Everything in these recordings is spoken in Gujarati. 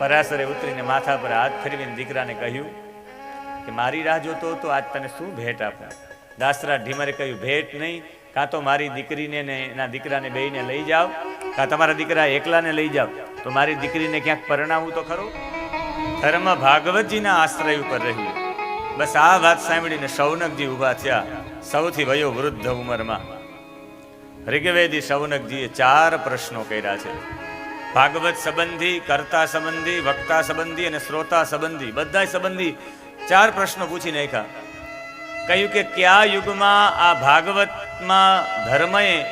પરાશરે ઉતરીને માથા પર હાથ ફેરવીને દીકરાને કહ્યું કે, મારી રાહ જોતો તો આજ તને શું ભેટ આપું? દાસરા ઢીમરે કહ્યું, ભેટ નહીં, કાં તો મારી દીકરીને ને એના દીકરાને બેયને લઈ જાઓ કાં તમારા દીકરા એકલાને લઈ જાઓ તો મારી દીકરીને ક્યાંક પરણાવું તો ખરું? ધર્મ ભાગવતજીના આશ્રય ઉપર રહ્યું. બસ આ વાત સાંભળીને શૌનકજી ઊભા થયા, સૌથી વયો વૃદ્ધ ઉંમરમાં. ઋગ્વેદી શૌનકજીએ ચાર પ્રશ્નો કર્યા છે. ભાગવત સંબંધી, કર્તા સંબંધી, વક્તા સંબંધી અને શ્રોતા સંબંધી બધા સંબંધી ચાર પ્રશ્નો પૂછી નાખ્યા. કહ્યું કે કયા યુગમાં આ ભાગવતમાં ધર્મએ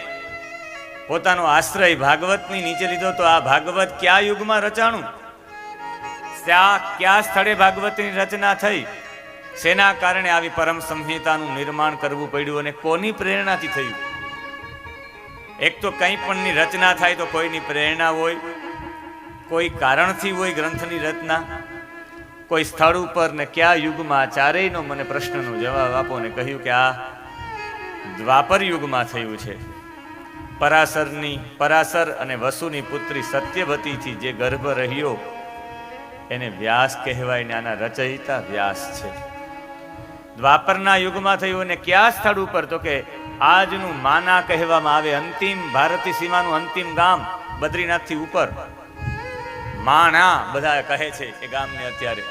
પોતાનો આશ્રય ભાગવતની નીચે લીધો? તો આ ભાગવત કયા યુગમાં રચાણું? ત્યાં કયા સ્થળે ભાગવતની રચના થઈ? શેના કારણે આવી પરમ સંહિતાનું નિર્માણ કરવું પડ્યું અને કોની પ્રેરણાથી થયું? એક તો કંઈ પણની રચના થાય તો કોઈની પ્રેરણા હોય કોઈ કારણથી હોય ગ્રંથની રચના, કોઈ સ્થળ ઉપર ને કયા યુગમાં ચારેયનો મને પ્રશ્નનો જવાબ આપો ને કહ્યું કે આ દ્વાપર યુગમાં થયું છે. પરાસરની પરાસર અને વસુની પુત્રી સત્યવતીથી જે ગર્ભ રહ્યો, એને વ્યાસ કહેવાય ને આના રચયિતા વ્યાસ છે. દ્વાપરના યુગમાં થયું અને કયા સ્થળ ઉપર? તો કે આજનું માના કહેવામાં આવે અંતિમ ભારતી સીમાનું અંતિમ ગામ બદ્રીનાથથી ઉપર. માણા બધા કહે છે એ ગામને અત્યારે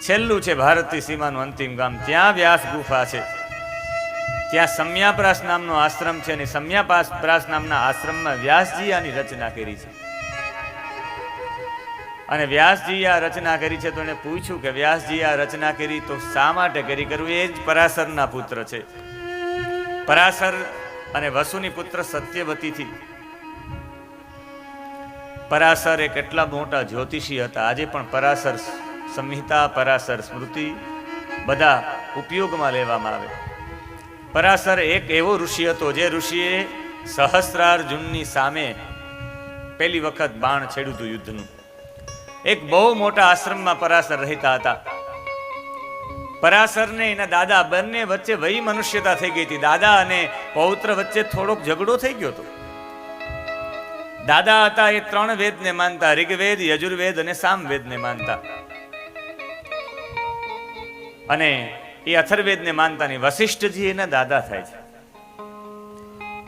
છેલ્લું છે ભારતી સીમાનું અંતિમ ગામ. ત્યાં વ્યાસ ગુફા છે. ત્યાં સમ્યાપ્રાસ નામનો આશ્રમ છે અને સમ્યાપ્રાસ નામના આશ્રમમાં વ્યાસજી આની રચના કરી છે. અને વ્યાસજી આ રચના કરી છે તો એને પૂછ્યું કે વ્યાસજી આ રચના કરી તો શા માટે કરી? કરવું એ જ પરાશરના પુત્ર છે. પરાશર અને વસુની પુત્ર સત્યવતીથી પરાશર એ કેટલા મોટા જ્યોતિષી હતા. આજે પણ પરાસર સંહિતા પરાસર સ્મૃતિ બધા ઉપયોગમાં લેવામાં આવે. પરાસર એક એવો ઋષિ હતો જે ઋષિએ સહસ્રાર્જુનની સામે પહેલી વખત બાણ છેડ્યું હતું યુદ્ધનું. એક બહુ મોટા આશ્રમમાં પરાસર રહેતા હતા. પરાસરને એના દાદા બંને વચ્ચે વહી મનુષ્યતા થઈ ગઈ હતી. દાદા અને પૌત્ર વચ્ચે થોડોક ઝઘડો થઈ ગયો હતો. દાદા હતા એ ત્રણ વેદને માનતા, ઋગ્વેદ, યજુર્વેદ અને સામવેદને માનતા. અને એ અથર્વેદને માનતા નહીં વશિષ્ઠજી એના દાદા થાય છે.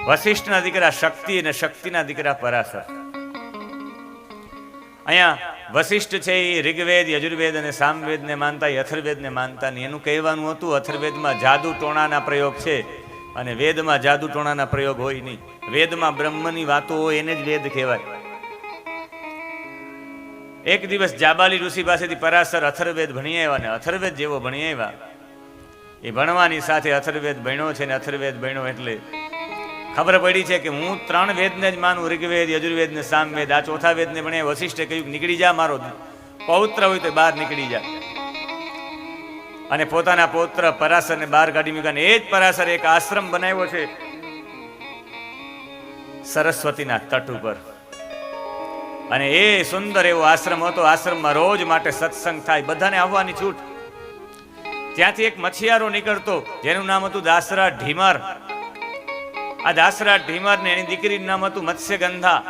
વશિષ્ઠના દીકરા શક્તિ અને શક્તિના દીકરા પરાશર. અહીંયા વશિષ્ઠ છે એ ઋગ્વેદ, યજુર્વેદ અને સામવેદને માનતા, એ અથર્વેદને માનતા નહીં એનું કહેવાનું હતું, અથર્વેદમાં જાદુ ટોણાના પ્રયોગ છે. અને વેદમાં જાદુ ટોણાના પ્રયોગ હોય નહીં. વેદમાં બ્રહ્મની વાતો હોય એને જ વેદ કહેવાય. એક દિવસ જાબાલી ઋષિ પાસેથી પરાશર અથર્વેદ ભણી આવ્યા ને અથર્વેદ જેવો ભણી આવ્યા. એ ભણવાની સાથે અથર્વેદ ભણ્યો છે ને અથર્વેદ ભણ્યો એટલે ખબર પડી છે કે હું ત્રણ વેદને જ માનું, ઋગ્વેદ, યજુર્વેદ ને સામવેદ. આ ચોથા વેદને ભણ્યા વશિષ્ઠે કહ્યું, નીકળી જા મારો પૌત્ર હોય તો બહાર નીકળી જા. અને પોતાના પૌત્ર પરાશરને બહાર કાઢી મૂક્યા એ જ પરાશર એક આશ્રમ બનાવ્યો છે સરસ્વતીના તટ ઉપર. અને એ સુંદર એવો આશ્રમ હતો, આશ્રમમાં રોજ માટે સત્સંગ થાય, બધાને આવવાની છૂટ. ત્યાંથી એક મછિયારો નીકળતો, જેનું નામ હતું દાસરા ઢીમર. આ દાસરા ઢીમર ને એની દીકરીનું નામ હતું મત્સ્યગંધા.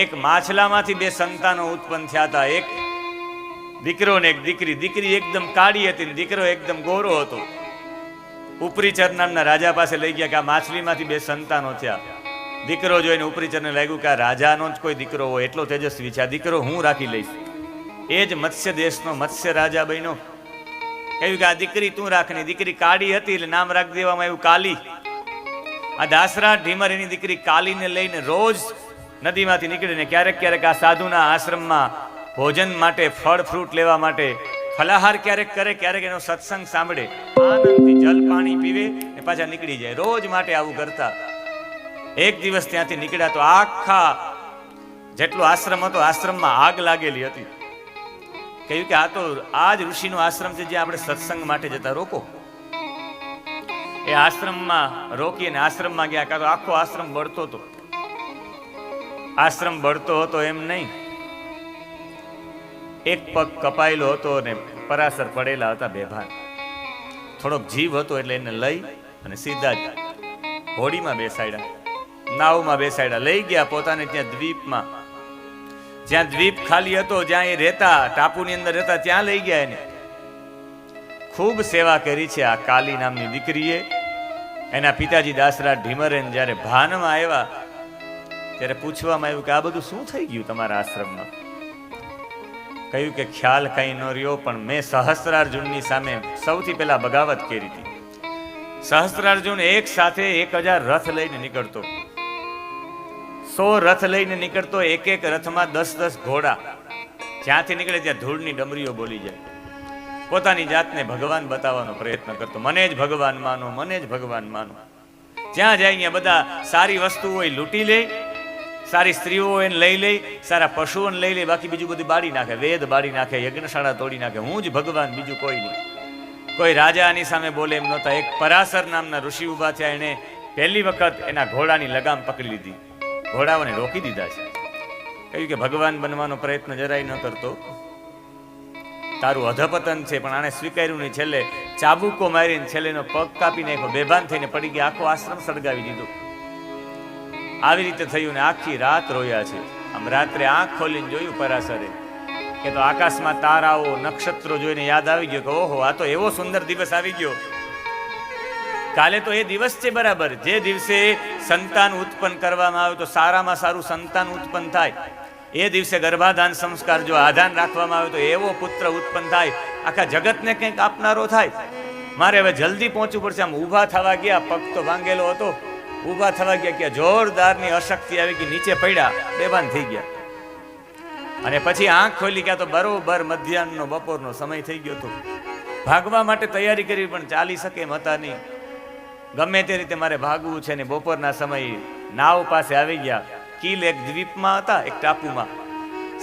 એક માછલામાંથી બે સંતાનો ઉત્પન્ન થયા હતા, એક દીકરો ને એક દીકરી દીકરી એકદમ કાળી હતી દીકરો એકદમ ગોરો હતો. ઉપરીચર નામના રાજા પાસે લઈ ગયા કે આ માછલીમાંથી બે સંતાનો થયા. દીકરો જોઈને ઉપરીચરને લાગ્યું કે આ રાજાનો જ કોઈ દીકરો હોય, એટલો તેજસ્વી છે. આ દીકરો હું રાખી લઈશ? એ જ મત્સ્ય દેશનો મત્સ્ય રાજા બન્યો. કહ્યું કે આ દીકરી તું રાખની દીકરી કાળી હતી એટલે નામ રાખી દેવામાં આવ્યું કાલી. આ દાસરા ઢીમર એની દીકરી કાલીને લઈને રોજ નદીમાંથી નીકળીને ક્યારેક ક્યારેક આ સાધુના આશ્રમમાં ભોજન માટે, ફળ, ફ્રૂટ લેવા માટે, ફલાહાર ક્યારેક કરે, ક્યારેક એનો સત્સંગ સાંભળે, આનંદથી જલ પાણી પીવે ને પાછા નીકળી જાય. રોજ માટે આવું કરતા. એક દિવસ ત્યાંથી નીકળ્યા તો આખા જેટલો આશ્રમ હતો, આશ્રમમાં આગ લાગેલી હતી. કહ્યું કે આ તો આ જ ઋષિનો આશ્રમ છે, જ્યાં આપણે સત્સંગ માટે જતા રોકો. એ આશ્રમમાં રોકી અને આશ્રમમાં ગયા, કાં તો આખો આશ્રમ બળતો હતો. આશ્રમ બળતો હતો એમ નહીં. એક પગ કપાયેલો હતો અને પરાસર પડેલા હતા બેભાન થોડોક જીવ હતો એટલે એને લઈ અને સીધા જ હોડીમાં બેસાડ્યા. નાવમાં બેસાડ્યા. લઈ ગયા પોતાને ત્યાં દ્વીપમાં. જ્યાં દ્વીપ ખાલી હતો, જ્યાં એ રહેતા, ટાપુની અંદર રહેતા, ત્યાં લઈ ગયા એને. ખૂબ સેવા કરી છે આ કાલી નામની દીકરીએ. એના પિતાજી દાસરા ઢીમરેન જ્યારે ભાનમાં આવ્યા, ત્યારે પૂછવામાં આવ્યું કે આ બધું શું થઈ ગયું તમારા આશ્રમમાં? કહ્યું કે ખ્યાલ કઈ ન રહ્યો, પણ મેં સહસ્ત્રાર્જુનની સામે સૌથી પહેલા બગાવત કરી હતી. સહસ્ત્રાર્જુન એક સાથે એક હજાર રથ લઈને નીકળતો. સો રથ લઈને નીકળતો, એક એક રથમાં દસ દસ ઘોડા. જ્યાંથી નીકળે ત્યાં ધૂળની ડમરીઓ બોલી જાય. પોતાની જાતને ભગવાન બતાવવાનો પ્રયત્ન કરતો. મને જ ભગવાન માનો, મને જ ભગવાન માનો. જ્યાં જાય અહીંયા બધા સારી વસ્તુઓ હોય લૂંટી લે સારી સ્ત્રીઓ એને લઈ લઈ, સારા પશુઓને લઈ લઈ, બાકી બીજું બધું બાળી નાખે, વેદ બાળી નાખે, યજ્ઞશાળા તોડી નાખે, હું જ ભગવાન, બીજું કોઈ નહીં. કોઈ રાજા આની સામે બોલે એમ નહોતા, એક પરાશર નામના ઋષિ ઊભા થયા, એણે પહેલી વખત એના ઘોડાની લગામ પકડી લીધી. ઘોડાઓને રોકી દીધા છે. કહ્યું કે ભગવાન બનવાનો પ્રયત્ન જરાય ન કરતો. તારું અધપતન છે, પણ આને સ્વીકાર્યું નહીં. છેલ્લે ચાબુકો મારીને છેલ્લેનો પગ કાપી નાખ્યો બેભાન થઈને પડી ગયા આખો આશ્રમ સળગાવી દીધો. આવી રીતે થયું ને આખી રાત રોયા છે. આમ રાત્રે આંખ ખોલીને જોયું પરાસરે. કે તો આકાશમાં તારાઓ, નક્ષત્રો જોઈને યાદ આવી ગયો કે ઓહો, આ તો એવો સુંદર દિવસ આવી ગયો. કાલે તો એ દિવસ છે બરાબર. જે દિવસે સંતાન ઉત્પન્ન કરવામાં આવે તો સારામાં સારું સંતાન ઉત્પન્ન થાય. એ દિવસે ગર્ભાધાન સંસ્કાર જો આધાન રાખવામાં આવે તો એવો પુત્ર ઉત્પન્ન થાય. આખા જગતને કંઈક આપનારો થાય. મારે હવે જલ્દી પહોંચવું પડશે. આમ ઊભા થવા ગયા, પગ તો ભાંગેલો હતો. ઊભા થવા ગયા કે જોરદારની અશક્તિ આવી ગઈ નીચે પડ્યા, બેભાન થઈ ગયા. અને પછી આંખ ખોલી ગયા તો બરોબર મધ્યાહનનો બપોરનો સમય થઈ ગયો હતો. ભાગવા માટે તૈયારી કરી પણ ચાલી શકે એમ હતા નહીં. ગમે તે રીતે મારે ભાગવું છે ને બપોરના સમયે નાવ પાસે આવી ગયા. કીલ એક દ્વીપમાં હતા, એક ટાપુમાં.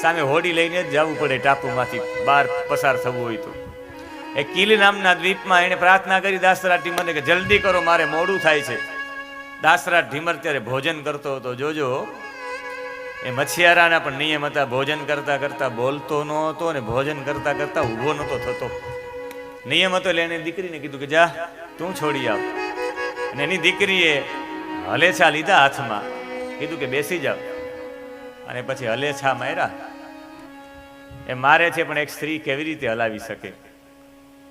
સામે હોડી લઈને જ જવું પડે ટાપુમાંથી, બહાર પસાર થવું હોય તો. એ કિલ નામના દ્વીપમાં એને પ્રાર્થના કરી દાસરાટી મને કે જલ્દી કરો, મારે મોડું થાય છે. દાસરા ઢીમર ત્યારે ભોજન કરતો હતો. જોજો, એ મછિયારાના પણ નિયમ હતા. ભોજન કરતા કરતા બોલતો નહોતો અને ભોજન કરતા કરતા ઊભો નહોતો થતો. નિયમ હતો એટલે એની દીકરીને કીધું કે, જા, તું છોડી આવ. અને એની દીકરીએ હલેછા લીધા હાથમાં. કીધું કે, બેસી જાવ. અને પછી હલેછા માર્યા. એ મારે છે પણ એક સ્ત્રી કેવી રીતે હલાવી શકે?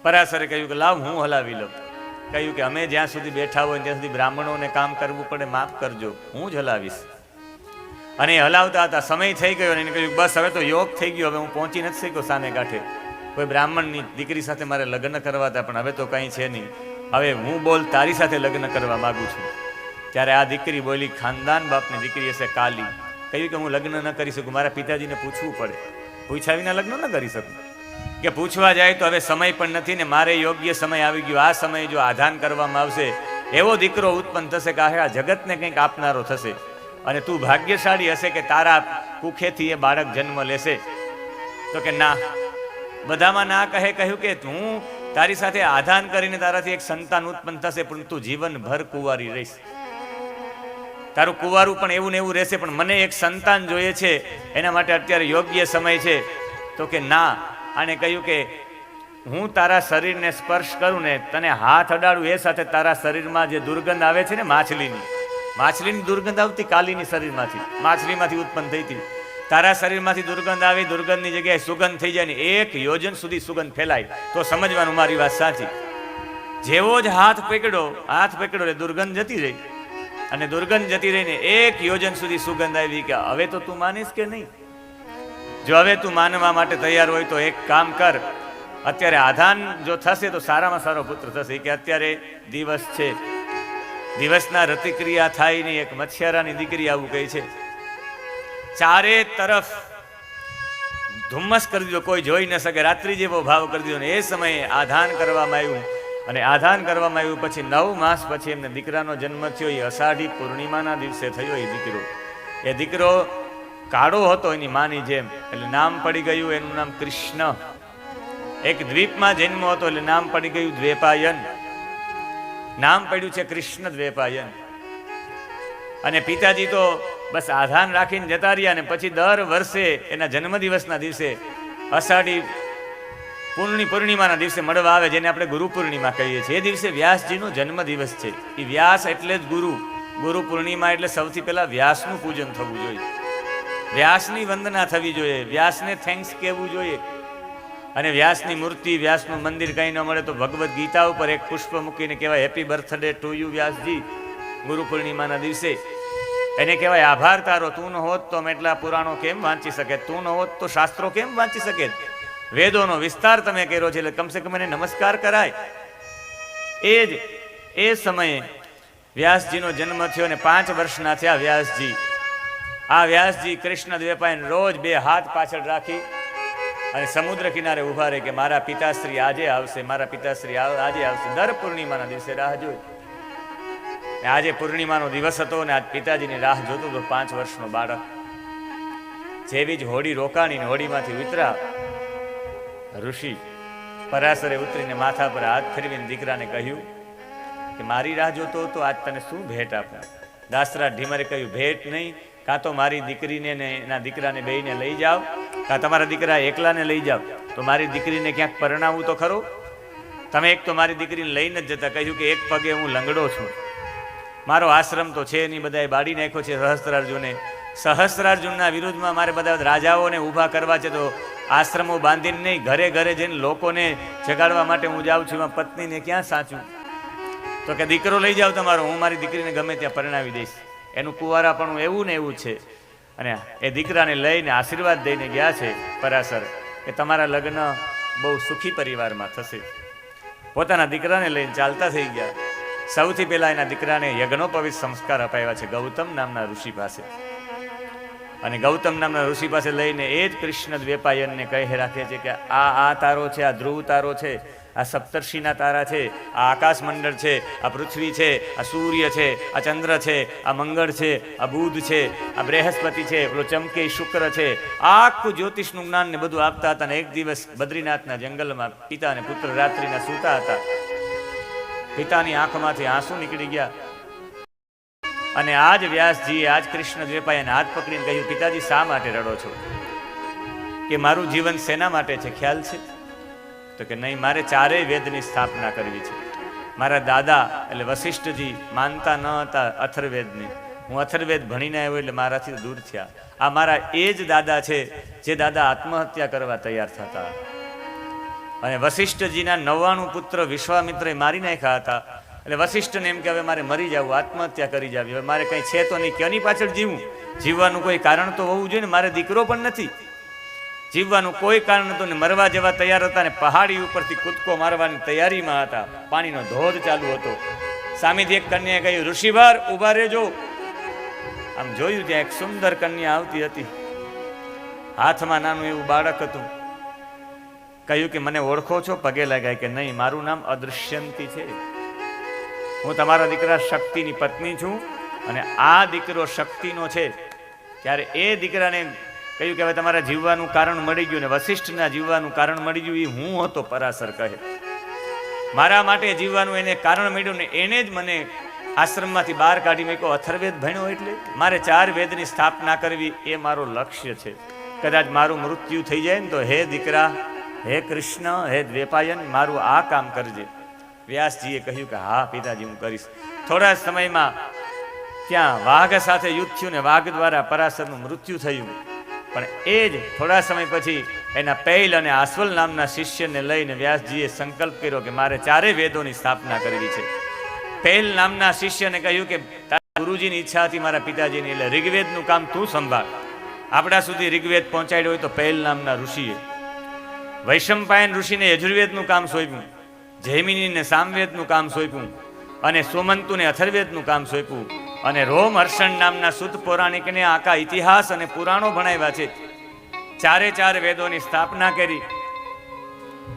પરાસરે કહ્યું કે, લાવ, હું હલાવી લઉં. કહ્યું કે અમે જ્યાં સુધી બેઠા હોય ત્યાં સુધી બ્રાહ્મણોને કામ કરવું પડે, માફ કરજો, હું જ હલાવીશ. અને હલાવતા હતા, સમય થઈ ગયો અને એને કહ્યું, બસ, હવે તો યોગ થઈ ગયો, હવે હું પહોંચી નથી શક્યો સામે કાંઠે કોઈ બ્રાહ્મણની દીકરી સાથે મારે લગ્ન કરવા હતા, પણ હવે તો કંઈ છે નહીં. હવે હું બોલ, તારી સાથે લગ્ન કરવા માગું છું. ત્યારે આ દીકરી બોલી, ખાનદાન બાપની દીકરી હશે કાલી. કહ્યું કે હું લગ્ન ન કરી શકું, મારા પિતાજીને પૂછવું પડે. પૂછાવીના લગ્ન ન કરી શકું. કે પૂછવા જાય તો હવે સમય પણ નથી ને મારે યોગ્ય સમય આવી ગયો. આ સમય જો આધાન કરવામાં આવશે, એવો દીકરો ઉત્પન્ન થશે કે આ જગતને કંઈક આપનારો થશે. અને તું ભાગ્યશાળી હશે કે તારા કુખેથી એ બાળક જન્મ લેશે. તો કે ના. બધામાં ના કહે કહ્યું કે હું તારી સાથે આધાન કરીને તારાથી એક સંતાન ઉત્પન્ન થશે, પણ તું જીવનભર કુંવારી રહીશ. તારું કુંવારું પણ એવું ને એવું રહેશે, પણ મને એક સંતાન જોઈએ છે, એના માટે અત્યારે યોગ્ય સમય છે. તો કે ના. આને કહ્યું કે, હું તારા શરીરને સ્પર્શ કરું ને, તને હાથ અડાડું, એ સાથે તારા શરીરમાં જે દુર્ગંધ આવે છે ને માછલીની માછલીની દુર્ગંધ આવતી કાલીની શરીરમાંથી, માછલીમાંથી ઉત્પન્ન થઈ હતી. તારા શરીરમાંથી દુર્ગંધ આવી, દુર્ગંધની જગ્યાએ સુગંધ થઈ જાય ને, એક યોજન સુધી સુગંધ ફેલાય. તો સમજવાનું મારી વાત સાચી. જેવો જ હાથ પકડો હાથ પકડો એટલે દુર્ગંધ જતી રહી. અને દુર્ગંધ જતી રહીને એક યોજન સુધી સુગંધ આવી કે, હવે તો તું માનીશ કે નહીં? જો હવે તું માનવા માટે તૈયાર હોય તો એક કામ કર. અત્યારે આધાન જો થશે તો સારામાં સારો પુત્ર થશે. કે અત્યારે દિવસ છે. દિવસના રતિક્રિયા થાયની એક મચ્છિયારાની દીકરી આવું કહે છે. ચારે તરફ ધુમ્મસ કરી દીધો. કોઈ જોઈ ન શકે. રાત્રિ જેવો ભાવ કરી દીધો ને એ સમયે આધાન કરવામાં આવ્યું. અને આધાન કરવામાં આવ્યું પછી નવ માસ પછી એમને દીકરાનો જન્મ થયો. એ અષાઢી પૂર્ણિમાના દિવસે થયો એ દીકરો. એ દીકરો કાળો હતો એની માની જેમ, એટલે નામ પડી ગયું એનું નામ કૃષ્ણ. એક દ્વીપમાં જન્મ હતો એટલે નામ પડી ગયું દ્વેપાયન. નામ પડ્યું છે કૃષ્ણ દ્વેપાયન. અને પિતાજી તો બસ આધાન રાખીને જતા રહ્યા અને પછી દર વર્ષે એના જન્મદિવસના દિવસે અષાઢી પૂર્ણિ પૂર્ણિમાના દિવસે મળવા આવે જેને આપણે ગુરુ પૂર્ણિમા કહીએ છીએ. એ દિવસે વ્યાસજીનો જન્મદિવસ છે. એ વ્યાસ એટલે જ ગુરુ. ગુરુ પૂર્ણિમા એટલે સૌથી પહેલા વ્યાસનું પૂજન થવું જોઈએ. વ્યાસની વંદના થવી જોઈએ, વ્યાસને થેન્ક્સ કહેવું જોઈએ. અને વ્યાસની મૂર્તિ, વ્યાસનું મંદિર કંઈ ન મળે તો ભગવદ્ ગીતા ઉપર એક પુષ્પ મૂકીને કહેવાય હેપી બર્થડે ટુ યુ વ્યાસજી. ગુરુ પૂર્ણિમાના દિવસે એને કહેવાય, આભાર તારો, તું ન હોત તો અમે એટલા પુરાણો કેમ વાંચી શકે તું ન હોત તો શાસ્ત્રો કેમ વાંચી શકે વેદોનો વિસ્તાર તમે કર્યો છે, એટલે કમસે કમ એને નમસ્કાર કરાય. એ જ, એ સમયે વ્યાસજીનો જન્મ થયો અને પાંચ વર્ષના થયા વ્યાસજી. આ વ્યાસજી કૃષ્ણ દ્વેપાયન રોજ બે હાથ પાછળ રાખી અને સમુદ્ર કિનારે ઊભા રહે કે મારા પિતાશ્રી આજે આવશે, મારા પિતાશ્રી આજે આવશે. દર પૂર્ણિમાના દિવસે રાહ જોઈ. આજે પૂર્ણિમાનો દિવસ હતો અને આજ પિતાજીની રાહ જોતો હતો પાંચ વર્ષનો બાળક જેવી જ હોડી રોકાણી હોડીમાંથી ઉતરા ઋષિ પરાસરે ઉતરીને માથા પર હાથ ફેરવીને દીકરાને કહ્યું કે, મારી રાહ જોતો હતો આજ તને શું ભેટ આપું? દાસરા ઢીમરે કહ્યું, ભેટ નહીં કાં તો મારી દીકરીને ને એના દીકરાને બેને લઈ જાઓ, કાં તમારા દીકરા એકલાને લઈ જાઓ, તો મારી દીકરીને ક્યાંક પરણાવું તો ખરો? તમે એક તો મારી દીકરીને લઈને જ જતા કહ્યું કે એક પગે હું લંગડો છું. મારો આશ્રમ તો છે નહીં, બધાએ બાળી નાખ્યો છે સહસ્ત્રાર્જુને. સહસ્ત્રાર્જુનના વિરુદ્ધમાં મારે બધા રાજાઓને ઊભા કરવા છે, તો આશ્રમો બાંધીને નહીં, ઘરે ઘરે જઈને લોકોને જગાડવા માટે હું જાઉં છું, એમાં પત્નીને ક્યાં સાચું? તો કે, દીકરો લઈ જાઓ તમારો, હું મારી દીકરીને ગમે ત્યાં પરણાવી દઈશ. એનું કુંવારાપણું એવું ને એવું છે. અને એ દીકરાને લઈને આશીર્વાદ દઈને ગયા છે પરાસર કે તમારા લગ્ન બહુ સુખી પરિવારમાં થશે. પોતાના દીકરાને લઈને ચાલતા થઈ ગયા. સૌથી પહેલા એના દીકરાને યજ્ઞોપવિત સંસ્કાર અપાવ્યા છે ગૌતમ નામના ઋષિ પાસે. અને ગૌતમ નામના ઋષિ પાસે લઈને એ જ કૃષ્ણ દ્વેપાયનને કહે રાખે છે કે આ આ તારો છે, આ ધ્રુવ તારો છે. આ સપ્તર્ષિના તારા છે, આ આકાશ મંડળ છે, આ પૃથ્વી છે, આ સૂર્ય છે, આ ચંદ્ર છે, આ મંગળ છે, આ બુધ છે, આ બૃહસ્પતિ છે પેલો ચમકે શુક્ર છે. આખું જ્યોતિષનું જ્ઞાન ને બધું આપતા હતા અને એક દિવસ બદ્રીનાથના જંગલમાં પિતા અને પુત્ર રાત્રિના સૂતા હતા. પિતાની આંખમાંથી આંસુ નીકળી ગયા. અને આજ વ્યાસજી આજ કૃષ્ણ દ્વેપાયને હાથ પકડીને કહ્યું, પિતાજી, શા માટે રડો છો? કે મારું જીવન શેના માટે છે? ખ્યાલ છે? તો કે નહીં, મારે ચારેય વેદની સ્થાપના કરવી છે. મારા દાદા એટલે વશિષ્ઠજી માનતા ન હતા અથર્વેદની. હું અથર્વેદ ભણીને આવ્યો એટલે મારાથી દૂર થયા. આ મારા એ જ દાદા છે જે દાદા આત્મહત્યા કરવા તૈયાર થતા અને વશિષ્ઠજીના નવ્વાણું પુત્ર વિશ્વામિત્રએ મારી નાખ્યા હતા. એટલે વશિષ્ઠને એમ કે, હવે મારે મરી જવું, આત્મહત્યા કરી જાવી. હવે મારે કંઈ છે તો નહીં કેની પાછળ જીવું? જીવવાનું કોઈ કારણ તો હોવું જોઈએ ને, મારે દીકરો પણ નથી. જીવવાનું કોઈ કારણ હતું ને મરવા જેવા તૈયાર હતા ને પહાડી ઉપરથી કૂદકો મારવાની તૈયારીમાં હતા. પાણીનો ધોધ ચાલુ હતો. સામેથી એક કન્યાએ કહ્યું ઋષિવાર ઊભા રહેજો. આમ જોયું ત્યાં એક સુંદર કન્યા આવતી હતી. હાથમાં નાનું એવું બાળક હતું. કહ્યું કે, મને ઓળખો છો? પગે લગાય કે, નહીં, મારું નામ અદૃશ્યંતી છે. હું તમારા દીકરા શક્તિની પત્ની છું અને આ દીકરો શક્તિનો છે. ત્યારે એ દીકરાને કહ્યું કે હવે તમારા જીવવાનું કારણ મળી ગયું ને વશિષ્ઠના જીવવાનું કારણ મળી ગયું એ હું હતો પરાસર કહે. મારા માટે જીવવાનું એને કારણ મળ્યું ને એને જ મને આશ્રમમાંથી બહાર કાઢી મૂક્યો. અથર્વેદ ભણ્યો એટલે મારે ચાર વેદની સ્થાપના કરવી એ મારો લક્ષ્ય છે. કદાચ મારું મૃત્યુ થઈ જાય ને તો હે દીકરા, હે કૃષ્ણ, હે દ્વેપાયન, મારું આ કામ કરજે. વ્યાસજીએ કહ્યું કે હા પિતાજી, હું કરીશ. થોડા સમયમાં ત્યાં વાઘ સાથે યુદ્ધ થયું ને વાઘ દ્વારા પરાશરનું મૃત્યુ થયું. પણ એ જ થોડા સમય પછી એના પૈલ અને આસવલ નામના શિષ્યને લઈને વ્યાસજીએ સંકલ્પ કર્યો કે મારે ચારે વેદોની સ્થાપના કરવી છે. પૈલ નામના શિષ્યને કહ્યું કે, તારા ગુરુજીની ઈચ્છા હતી મારા પિતાજીની એટલે ઋગ્વેદનું કામ તું સંભાળ. આપણા સુધી ઋગ્વેદ પહોંચાડ્યો હોય તો પૈલ નામના ઋષિએ. વૈશંપાયન ઋષિને યજુર્વેદનું કામ સોંપ્યું, જૈમિનીને સામવેદનું કામ સોંપ્યું અને સોમંતુને અથર્વેદનું કામ સોંપ્યું. અને રોમ હર્ષણ નામના શુદ્ધ પૌરાણિકને આખા ઇતિહાસ અને પુરાણો ભણાવ્યા છે. ચારે ચાર વેદોની સ્થાપના કરી.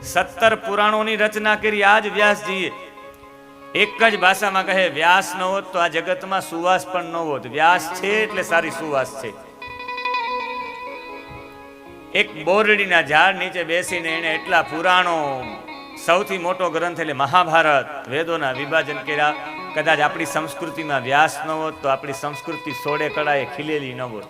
સત્તર પુરાણોની રચના કરી આજ વ્યાસજીએ. એક જ ભાષામાં કહે, વ્યાસ ન હોત તો આ જગતમાં સુવાસ પણ ન હોત. વ્યાસ છે એટલે સારી સુવાસ છે. એક બોરડીના ઝાડ નીચે બેસીને એણે એટલા પુરાણો, સૌથી મોટો ગ્રંથ એટલે મહાભારત, વેદોના વિભાજન કર્યા. કદાચ આપણી સંસ્કૃતિમાં વ્યાસ ન હોત તો આપણી સંસ્કૃતિ સોળે કળાએ ખીલેલી ન હોત.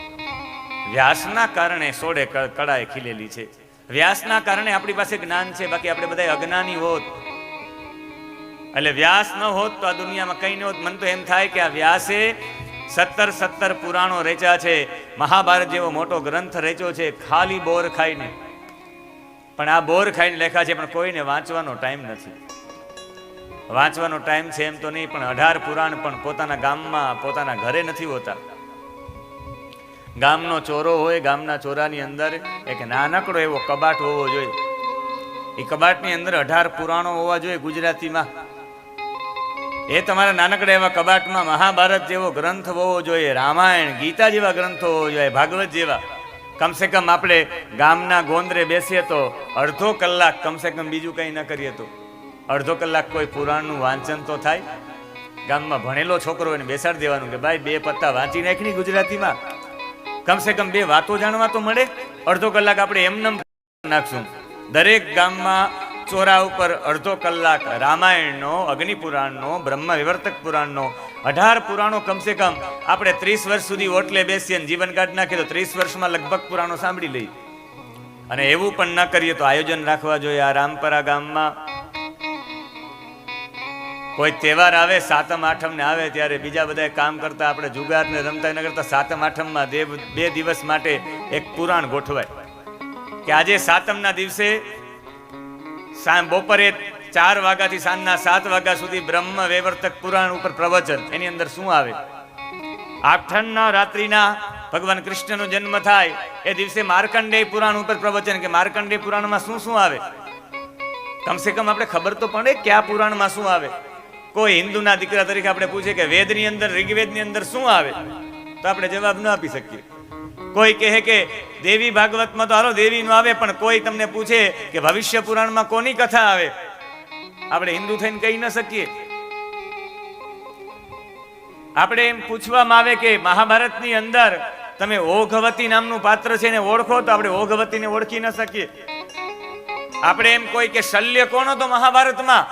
વ્યાસના કારણે સોળે કળાએ ખીલેલી છે. વ્યાસના કારણે આપણી પાસે જ્ઞાન છે, બાકી આપણે બધા અજ્ઞાની હોત. એટલે વ્યાસ ન હોત તો આ દુનિયામાં કંઈ ન હોત. મને તો એમ થાય કે આ વ્યાસે સત્તર સત્તર પુરાણો રેચ્યા છે. મહાભારત જેવો મોટો ગ્રંથ રેચ્યો છે, ખાલી બોર ખાઈને. પણ આ બોર ખાઈને લેખા છે, પણ કોઈને વાંચવાનો ટાઈમ નથી. વાંચવાનો ટાઈમ છે એમ તો નહીં, પણ અઢાર પુરાણ પણ પોતાના ગામમાં, પોતાના ઘરે નથી હોતા. ગામનો ચોરો હોય, ગામના ચોરાની અંદર એક નાનકડો એવો કબાટ હોવો જોઈએ. એ કબાટની અંદર અઢાર પુરાણો હોવા જોઈએ ગુજરાતીમાં. એ તમારા નાનકડા એવા કબાટમાં મહાભારત જેવો ગ્રંથ હોવો જોઈએ, રામાયણ, ગીતા જેવા ગ્રંથો હોવો જોઈએ, ભાગવત જેવા. કમસે કમ આપણે ગામના ગોંદરે બેસીએ તો અડધો કલાક કમસે કમ બીજું કંઈ ન કરીએ તો. અડધો કલાક કોઈ પુરાણનું વાંચન તો થાય. ગામમાં ભણેલો છોકરો એને બેસાડી દેવાનું કે ભાઈ બે પત્તા વાંચી નાખી ગુજરાતીમાં. કમસે કમ બે વાતો જાણવા તો મળે. અડધો કલાક આપણે એમનેમ નાખશું. દરેક ગામમાં ચોરા ઉપર અડધો કલાક રામાયણનો, અગ્નિપુરાણનો બ્રહ્મ વિવર્તક પુરાણનો, અઢાર પુરાણો કમસે કમ આપણે ત્રીસ વર્ષ સુધી ઓટલે બેસીએ જીવન કાઢ નાખીએ તો ત્રીસ વર્ષમાં લગભગ પુરાણો સાંભળી લઈએ. અને એવું પણ ન કરીએ તો આયોજન રાખવા જોઈએ આ રામપરા ગામમાં. કોઈ તહેવાર આવે, સાતમ આઠમ ને આવે ત્યારે બીજા બધા કામ કરતા આપણે જુગાર ને રમતા ન કરતા સાતમ આઠમમાં દેવ બે દિવસ માટે એક પુરાણ ગોઠવાય. કે આજે સાતમના દિવસે બપોરે ચાર વાગ્યાથી સાંજના સાત વાગ્યા સુધી બ્રહ્મ વૈવર્તક પુરાણ ઉપર પ્રવચન. એની અંદર શું આવે? આઠમના રાત્રિના ભગવાન કૃષ્ણનો જન્મ થાય, એ દિવસે માર્કંડેય પુરાણ ઉપર પ્રવચન કે માર્કંડેય પુરાણમાં શું શું આવે? કમસે કમ આપણે ખબર તો પડે કે આ પુરાણમાં શું આવે. કોઈ હિન્દુના દીકરા તરીકે આપણે પૂછે કે વેદની અંદર, ઋગ્વેદની અંદર શું આવે? તો આપણે જવાબ ન આપી શકીએ. કોઈ કહે કે દેવી ભાગવતમાં તો હાલો દેવીનું આવે, પણ કોઈ તમને પૂછે કે ભવિષ્ય પુરાણમાં કોની કથા આવે? આપણે હિન્દુ થઈને કહી ન શકીએ. આપણે એમ પૂછવામાં આવે કે મહાભારતની અંદર તમે ઓઘવતી નામનું પાત્ર છે ને ઓળખો, તો આપણે ઓઘવતીને ઓળખી ન શકીએ. આપણે એમ કોઈ કે શલ્ય કોણ હતો મહાભારતમાં?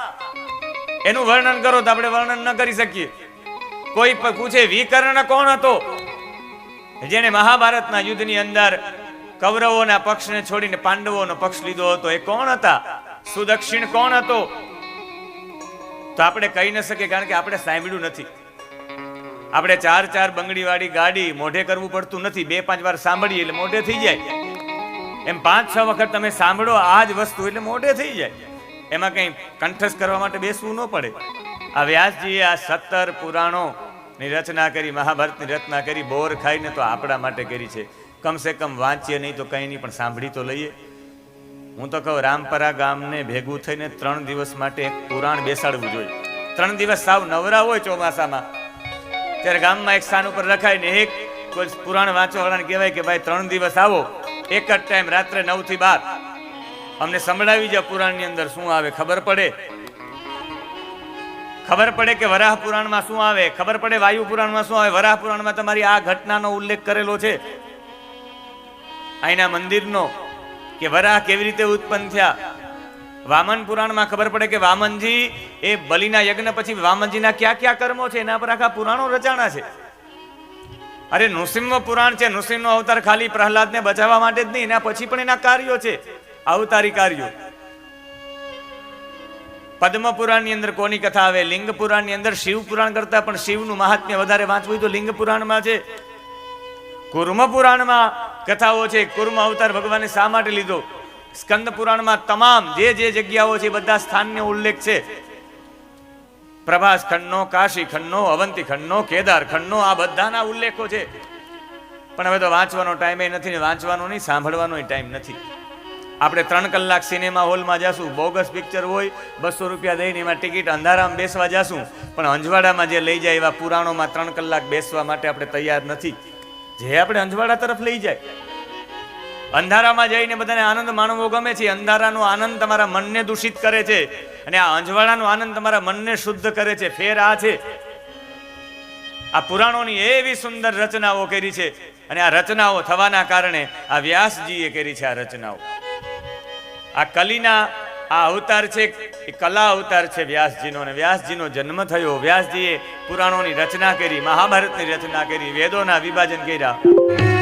એનું વર્ણન કરો તો આપણે વર્ણન ન કરી શકીએ. કોઈ પૂછે, વિકર્ણ કોણ હતો? જેને મહાભારતના યુદ્ધની અંદર કૌરવોના પક્ષને છોડીને પાંડવોનો પક્ષ લીધો હતો. એ કોણ હતા? સુદક્ષિણ કોણ હતો? તો આપણે કહી ન શકીએ, કારણ કે આપણે સાંભળ્યું નથી. આપણે ચાર ચાર બંગડીવાળી ગાડી મોઢે કરવું પડતું નથી. બે પાંચ વાર સાંભળીએ એટલે મોઢે થઈ જાય. એમ પાંચ છ વખત તમે સાંભળો, આ જ વસ્તુ એટલે મોઢે થઈ જાય. એમાં કંઈ કંઠસ્થ કરવા માટે બેસવું ન પડે. આ વ્યાસજીએ આ સત્તર પુરાણો ની રચના કરી, મહાભારતની રચના કરી, બોર ખાઈને તો આપણા માટે કરી છે. કમસે કમ વાંચીએ નહીં તો કંઈ નહીં, પણ સાંભળી તો લઈએ. હું તો કહું, રામપરા ગામને ભેગું થઈને ત્રણ દિવસ માટે એક પુરાણ બેસાડવું જોઈએ. ત્રણ દિવસ સાવ નવરા હોય ચોમાસામાં. ત્યારે ગામમાં એક સ્થાન ઉપર રખાય ને એક પુરાણ વાંચવાળાને કહેવાય કે, ભાઈ, ત્રણ દિવસ આવો. એક જ ટાઈમ રાત્રે નવથી બાર. અમને સંભળાવી જાય પુરાણની અંદર શું આવે, ખબર પડે? ખબર પડે કે વરાહ પુરાણમાં શું આવે? ખબર પડે વાયુ પુરાણમાં શું આવે? વરાહ પુરાણમાં તમારી આ ઘટનાનો ઉલ્લેખ કરેલો છે. અહીંના મંદિરનો કે વરાહ કેવી રીતે ઉત્પન્ન થયા? વામન પુરાણમાં ખબર પડે કે વામનજી એ બલિના યજ્ઞ પછી વામનજીના ક્યાં ક્યાં કર્મો છે? એના પર આખા પુરાણો રચાણા છે. અરે નૃસિંહ પુરાણ છે. નૃસિંહનો અવતાર ખાલી પ્રહલાદને બચાવવા માટે જ નહીં, એના પછી પણ એના કાર્યો છે. અવતારી કાર્યો. પદ્મ પુરાણની અંદર કોની કથા આવે? લિંગ પુરાણની અંદર શિવ પુરાણ કરતા પણ શિવનું મહાત્મ્ય વધારે વાંચવું તો લિંગ પુરાણમાં છે. કુર્મ પુરાણમાં કથાઓ છે. કુર્મ અવતાર ભગવાને શા માટે લીધો? સ્કંદ પુરાણમાં તમામ જે જે જગ્યાઓ છે એ બધા સ્થાનનો ઉલ્લેખ છે. પ્રભાસ ખંડનો, કાશી ખંડનો, અવંતી ખંડનો, કેદાર ખંડનો, આ બધાના ઉલ્લેખો છે. પણ હવે તો વાંચવાનો ટાઈમ નથી ને વાંચવાનો નહીં, સાંભળવાનો ટાઈમ નથી. આપણે ત્રણ કલાક સિનેમા હોલમાં જાશું. બોગસ પિક્ચર હોય, બસો રૂપિયા દઈને એમાં ટિકિટ અંધારામાં બેસવા જાશું. પણ અંજવાડામાં જે લઈ જાય એવા પુરાણોમાં ત્રણ કલાક બેસવા માટે આપણે તૈયાર નથી. જે આપણે અંજવાડા તરફ લઈ જાય. અંધારામાં જઈને બધાને આનંદ માણવો ગમે છે. અંધારાનો આનંદ તમારા મનને દૂષિત કરે છે. અને આ અંજવાડાનો આનંદ તમારા મનને શુદ્ધ કરે છે. ફેર આ છે. આ પુરાણોની એવી સુંદર રચનાઓ કરી છે. અને આ રચનાઓ થવાના કારણે આ વ્યાસજીએ કરી છે આ રચનાઓ. આ કલીના આ અવતાર છે, એ કલા અવતાર છે વ્યાસજીનો અને વ્યાસજીનો જન્મ થયો. વ્યાસજીએ પુરાણોની રચના કરી, મહાભારતની રચના કરી, વેદોના વિભાજન કર્યા.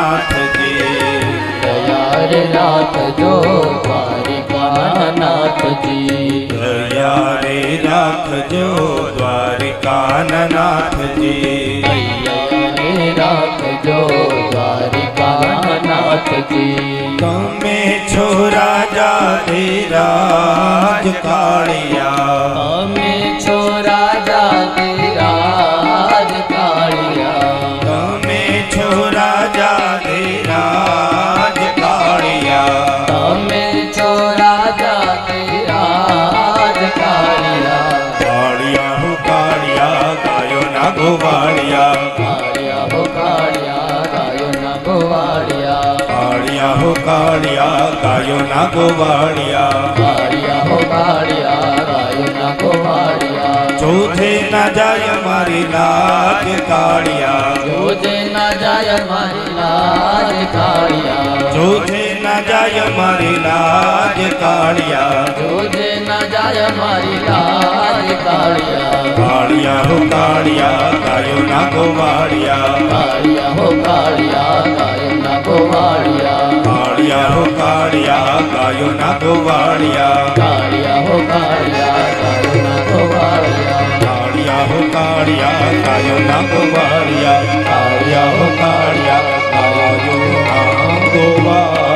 નાથજી દયા રે રાખજો દ્વારિકા નાથજી દયા રે રાખજો દ્વારિકાનાથજી નાથજી દયા રે રાખજો દ્વારિકા નાથજી તમે છો રાજા ધીરાજ કાળિયા અમે હો કાળિયા ગાયો ના ગોવાળિયા કાળિયા હો કાળિયા ગાયો ના ગોવાળિયા ચોથે ના જાય મારી લાજ કાળિયા જોજે ના જાય મારી લાજ કાળિયા ચોથે ના જાય મારી લાજ કાળિયા જોજે ના જાય મારી લાજ કાળિયા કાળિયા હો કાળિયા ગાયો ના ગોવાળિયા કાળિયા હો કાળિયા ગાયો ના ગોવાળિયા કાળિયા હો કાળિયા ગાયો ના ગોવાળિયા કાળિયા હો કાળિયા ગાયો ના ગોવાળિયા કાળિયા હો કાળિયા ગાયો ના ગોવાળિયા